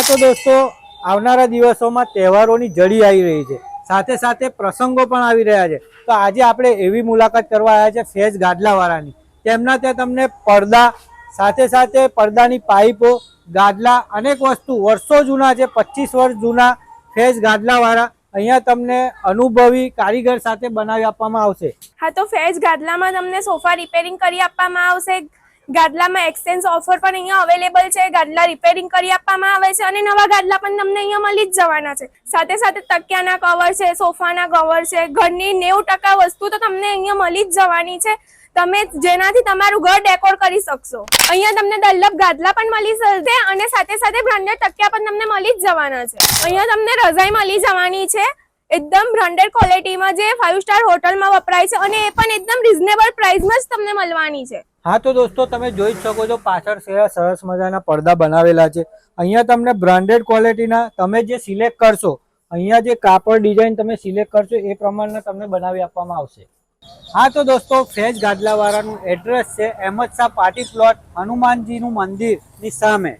હા તો દોસ્તો, આવનારા દિવસોમાં તહેવારોની જડી આવી રહી છે. સાથે સાથે પ્રસંગો પણ આવી રહ્યા છે. તો આજે આપણે એવી મુલાકાત કરવા આવ્યા છે ફેજ ગાદલાવાળાની તેમના ત્યાં તમને પડદા, સાથે સાથે પડદાની પાઇપો ગાદલા અનેક વસ્તુ, વર્ષો જૂના છે, પચીસ વર્ષ જૂના ફેજ ગાદલાવાળા અહીંયા તમને અનુભવી કારીગર સાથે બનાવી આપવામાં આવશે. હા, તો ફેજ ગાદલામાં તમને સોફા રિપેરિંગ કરી આપવામાં આવશે. ગાદલામાં એક્સચેન્જ ઓફર પણ અહીંયા અવેલેબલ છે. ગાદલા રિપેરિંગ કરી આપવામાં આવે છે અને નવા ગાદલા પણ તમને અહીંયા મળી જ જવાના છે. સાથે સાથે તકિયાના કવર છે, સોફાના કવર છે, ઘરની નેવું ટકા વસ્તુ તો તમને અહીંયા મળી જ જવાની છે. તમે જેનાથી તમારું ઘર ડેકોર કરી શકશો. અહીંયા તમને દલ્લભ ગાદલા પણ મળી જશે અને સાથે સાથે બ્રાન્ડેડ તકિયા પણ તમને મળી જ જવાના છે. અહીંયા તમને રજાઈ મળી જવાની છે. એકદમ બ્રાન્ડેડ ક્વોલિટીમાં જે ફાઇવ સ્ટાર હોટલમાં વપરાય છે અને એ પણ એકદમ રિઝનેબલ પ્રાઇસમાં જ તમને મળવાની છે. હા તો દોસ્તો, તમે જોઈ જ શકો છો પાછળ સેવા સરસ મજાના પડદા બનાવેલા છે. અહીંયા તમને બ્રાન્ડેડ ક્વોલિટીના તમે જે સિલેક્ટ કરશો, અહીંયા જે કાપડ ડિઝાઇન તમે સિલેક્ટ કરશો, એ પ્રમાણે તમને બનાવી આપવામાં આવશે. હા તો દોસ્તો, ફેજ ગાદલાવાળાનું એડ્રેસ છે, અહેમદ શાહ પાર્ટી પ્લોટ, હનુમાનજીનું મંદિરની સામે.